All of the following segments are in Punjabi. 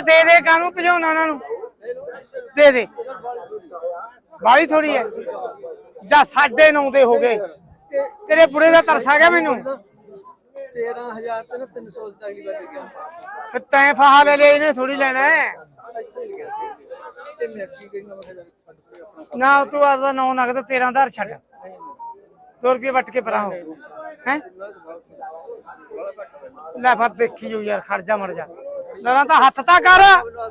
ਜਾ ਦੇ ਦੇ ਕਾਨੂੰ ਭਜਾਉਣਾ ਉਹਨਾਂ ਨੂੰ? ਦੇ ਦੇ। ਬਾਲੀ ਥੋੜੀ ਹੈ। ਜਾ 9.5 ਦੇ ਹੋ ਗਏ। ਤੇਰੇ ਬੁੜੇ ਦਾ ਤਰਸ ਆ ਗਿਆ ਮੈਨੂੰ। 13000 ਤੇ ਨਾ 300 ਦੀ ਅਗਲੀ ਵਾਰ ਗਿਆ। ਫਿਰ ਤੈਂ ਫਾਹਾ ਲੈ ਲਿਆ ਇਹਨੇ ਥੋੜੀ ਲੈਣਾ ਹੈ। ਨਾ ਤੂੰ ਆਦਾ 9 ਨਗਦ 13 ਦਾ ਛੱਡ। 2 ਰੁਪਏ ਵੱਟ ਕੇ ਪਰਾਂ ਹੈ? ਲੈ ਫਿਰ ਦੇਖੀ ਜੋ ਯਾਰ ਖਰਜਾ ਮਰ ਜਾ। ਲੜਾ ਤਾਂ ਹੱਥ ਤਾਂ ਕਰ। ਬੜਾ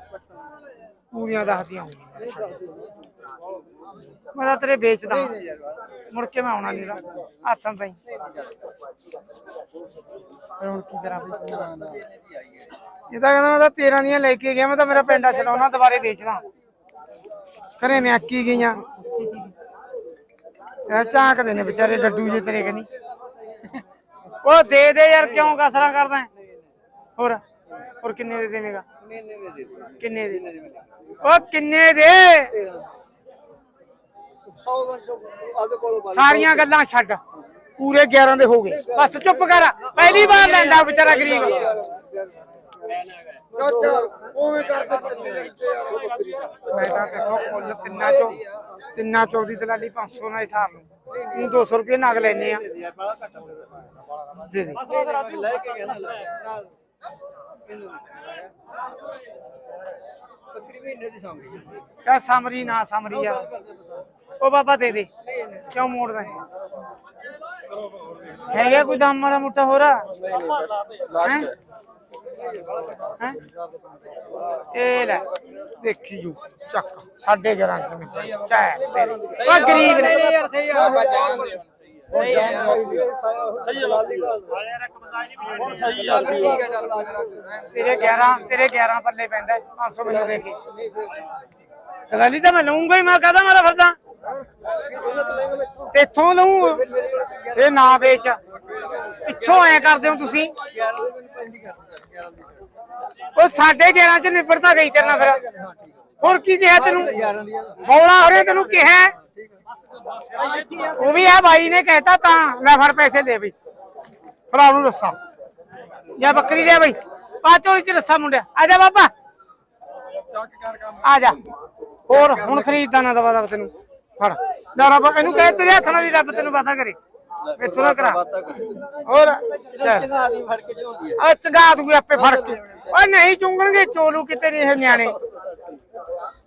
ਪੂਰੀਆਂ ਦੱਸਦੀਆਂ ਹੋਣਗੀਆਂ ਮੈਂ ਤਾਂ ਤੇਰੇ ਵੇਚਦਾ। ਮੁੜ ਕੇ ਮੈਂ ਆਉਣਾ ਨਹੀਂ ਹੱਥਾਂ ਤਾਈ। ਫਿਰ ਹੁਣ ਕੀ ਕਰਾਂ ਬਈ? ਇਹ ਤਾਂ ਕਹਿੰਦਾ ਮੈਂ ਤਾਂ 13 ਦੀਆਂ ਲੈ ਕੇ ਗਿਆ। ਮੈਂ ਤਾਂ ਮੇਰਾ ਪਿੰਡਾ ਚਲਾਉਣਾ ਦੁਬਾਰੇ ਵੇਚਦਾ। ਘਰੇ ਮੈਂ ਆਕੀ ਗਈਆਂ। ਇਹ ਝਾਕਦੇ ਨੇ ਵਿਚਾਰੇ, ਡੱਡੂ ਜੇ ਤੇਰੇ ਕਨੀ। ਉਹ ਦੇ ਦੇ ਯਾਰ, ਕਿਉਂ ਕਸਰਾ ਕਰਦਾ ਹੋਰ। ਹੋਰ ਕਿੰਨੇ ਦੇ ਦੇਵੇਂਗਾ? ਮਹੀਨੇ ਦੇ ਦੇ ਦੇ ਕਿੰਨੇ ਦੇ? ਮਹੀਨੇ ਦੇ ਉਹ ਕਿੰਨੇ ਦੇ? 100 ਵੰਸ਼ ਆਪਦੇ ਕੋਲੋਂ ਬਾਲ ਸਾਰੀਆਂ ਗੱਲਾਂ ਛੱਡ। ਪੂਰੇ 11 ਦੇ ਹੋ ਗਏ। ਬਸ ਚੁੱਪ ਕਰ। ਪਹਿਲੀ ਵਾਰ ਲੈਂਦਾ ਵਿਚਾਰਾ ਗਰੀਬ। ਉਵੇਂ ਕਰਦੇ ਯਾਰ ਉਹ ਮੈਂ ਤਾਂ ਦੇਖੋ ਕੁੱਲ ਤਿੰਨਾਂ ਚੋਂ ਤਿੰਨਾਂ ਚੋਂ ਦੀ ਦਲਾਲੀ 500 ਨਾਲ ਹਿਸਾਬ ਨੂੰ ਤੂੰ 200 ਰੁਪਏ ਨਗ ਲੈਨੇ ਆ। ਦੇ ਦੇ ਲੈ ਕੇ ਗਿਆ ਨਾ ਬੱਕਰੀ ਮਹੀਨੇ ਦੀ ਸਾਂਭੀ ਚਾ ਸਮਰੀ ਨਾ ਸਮਰੀ ਆ। ਕਰਦੇ ਪਤਾ ਉਹ ਬਾਬਾ ਦੇ ਦੇ। ਨਹੀਂ ਨਹੀਂ ਕਿਉਂ ਮੋੜਦਾ ਹੈ? ਹੈਗਾ ਕੋਈ ਦਮ ਮਾੜਾ ਮੁੱਟਾ ਹੋਰ? ਲਾਸਟ ਹੈ? ਇਹ ਲੈ, ਦੇਖੀ ਜੂ, ਚੱਕ, ਸਾਢੇ 11 ਚ ਮਿੰਟ ਚਾਹ ਤੇਰੇ। ਉਹ ਗਰੀਬ ਨੇ ਯਾਰ ਸਹੀ ਆ, ਸਹੀ ਹੈ ਲਾਲੀ ਗੱਲ ਹੁਣ ਸਹੀ ਆ ਠੀਕ ਹੈ। ਚੱਲ ਤੇਰੇ 11 ਤੇਰੇ 11 ਪੱਲੇ ਪੈਂਦਾ 500 ਮੈਨੂੰ ਦੇ ਕੇ। ਨਹੀਂ ਤਾਂ ਮੈਂ ਲਊਂਗਾ ਹੀ ਮੈਂ ਕਹਦਾ ਮੇਰਾ ਫਿਰਦਾ? ਤੇਥੋਂ ਲਊਂ? ਮੇਰੇ ਕੋਲ ਤਾਂ 11 ਇਹ ਨਾ ਵੇਚ। ਪਿੱਛੋਂ ਐ ਕਰਦੇ ਹੋ ਤੁਸੀਂ। 11 ਦੇ ਮੈਨੂੰ ਪੈਂਦੀ ਕਰ 11 ਦੀ ਉਹ ਸਾਢੇ 11 ਚ ਨਿਬੜਤਾ ਗਈ ਤੇਰੇ ਨਾਲ ਫਿਰ। ਹੋਰ ਕੀ ਕਿਹਾ ਤੈਨੂੰ? 11 ਦੀ ਆ ਬੌਲਾ ਹੋਰੇ ਤੈਨੂੰ ਕਿਹਾ ਉਹ ਵੀ ਆ ਬਾਈ ਨੇ ਕਹਿਤਾ ਤਾਂ, ਲੈ ਫੜ ਪੈਸੇ ਲੈ ਬਈ। ਫੜਾ ਨੂੰ ਦੱਸਾਂ। ਜਾਂ ਬੱਕਰੀ ਲੈ ਬਈ। ਪਾ ਝੋਲੀ ਚ ਰੱਸਾ ਮੁੰਡਿਆ। ਆ ਜਾ ਬਾਬਾ। ਚੱਕ ਕਰ ਕੰਮ ਆ ਜਾ। ਹੋਰ, ਹੁਣ ਖਰੀਦਦਾ ਨਾ ਦਵਾ ਦਵਾ ਤੈਨੂੰ। ਫੜ। ਲੈ ਰੱਬ, ਇਹਨੂੰ ਕਹੇ ਤੇਰੇ ਹੱਥ ਨਾਲ ਵੀ ਰੱਬ ਤੈਨੂੰ ਵਾਦਾ ਕਰੇ। ਇੱਥੋਂ ਨਾ ਕਰਾ। ਬਾਤਾਂ ਹੋਰ ਚੰਗਾ ਆਦਮੀ ਫੜ ਕੇ ਝੋਂਦੀ ਆ ਚੰਗਾ ਦੂਗੇ ਆਪੇ ਫੜ ਕੇ। ਓਏ ਨਹੀਂ ਚੁੰਗਣਗੇ, ਚੋਲੂ ਕਿਤੇ ਨਹੀਂ ਇਹ ਨਿਆਣੇ।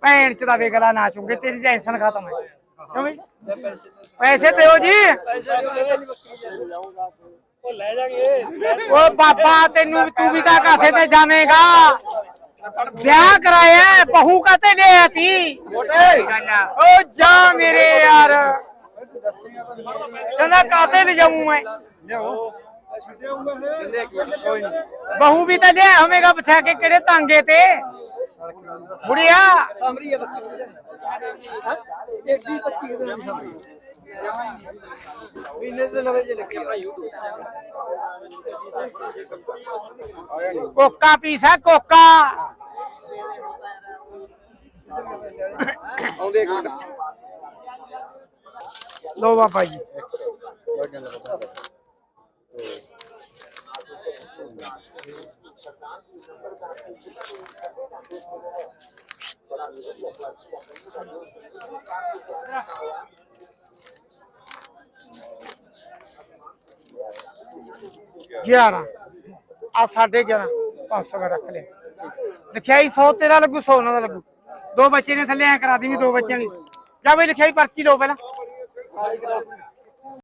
ਭੈਣ ਚ ਦਾ ਵੇਗਲਾ ਨਾ ਚੁੰਗੇ। ਤੇਰੀ ਟੈਨਸ਼ਨ ਖਤਮ ਹੈ। ਕਿਉਂ ਬਈ? ਪੈਸੇ ਦੇ ਪੈਸੇ ਦਿਓ ਜੀ। ਪੈਸੇ ਦੇ ਮੇਰੀ ਓ ਬਾਬਾ, ਤੈਨੂੰ ਤੂੰ ਵੀ ਤਾਂ ਕਾਸੇ ਤੇ ਜਾਵੇਂਗਾ? ਵਿਆਹ ਕਰਾਇਆ ਬਹੂ ਕਾਤੇ ਲੈ ਆਤੀ ਓ ਜਾ ਮੇਰੇ ਯਾਰ। ਕਹਿੰਦਾ ਕਾਤੇ ਲੈ ਜਾਊਂ ਮੈਂ? ਲਿਆਓ ਬਹੂ ਵੀ ਤਾਂ ਲਿਆ ਹੋਵੇਗਾ ਬਿਠਾ ਕੇ ਕਿਹੜੇ ਤਾਂਗੇ ਤੇ? ਬੁੜੀਆ। ਸਾਮਰੀ ਹੈ ਬੱਕਰੀ ਹਾਂ? ਇਹ 20 25 ਦਿਨ ਦੀ ਸਾਮਰੀ ਮਹੀਨੇ ਦੇ ਨਵੇਂ ਜੇ ਲੱਗੀ ਕੋਕਾ ਪੀਸਾ ਕੋਕਾ। ਆਉਂਦੇ ਇੱਕ ਮਿੰਟ। ਲੋ ਬਾਬਾ ਜੀ। ਗਿਆਰਾਂ ਆ ਸਾਢੇ 11 500 ਦਾ ਰੱਖ ਲਿਆ। ਲਿਖਿਆ ਲਿਖਿਆਈ 100 ਤੇਰਾ ਲੱਗੂ 100 ਉਹਨਾਂ ਦਾ ਲੱਗੂ। ਦੋ ਬੱਚੇ ਨੇ ਥੱਲੇ, ਐ ਕਰਾ ਦੀ ਵੀ ਦੋ ਬੱਚਿਆਂ ਦੀ ਜਾ ਬਈ ਲਿਖਿਆਈ ਪਰਚੀ ਲਓ ਪਹਿਲਾਂ।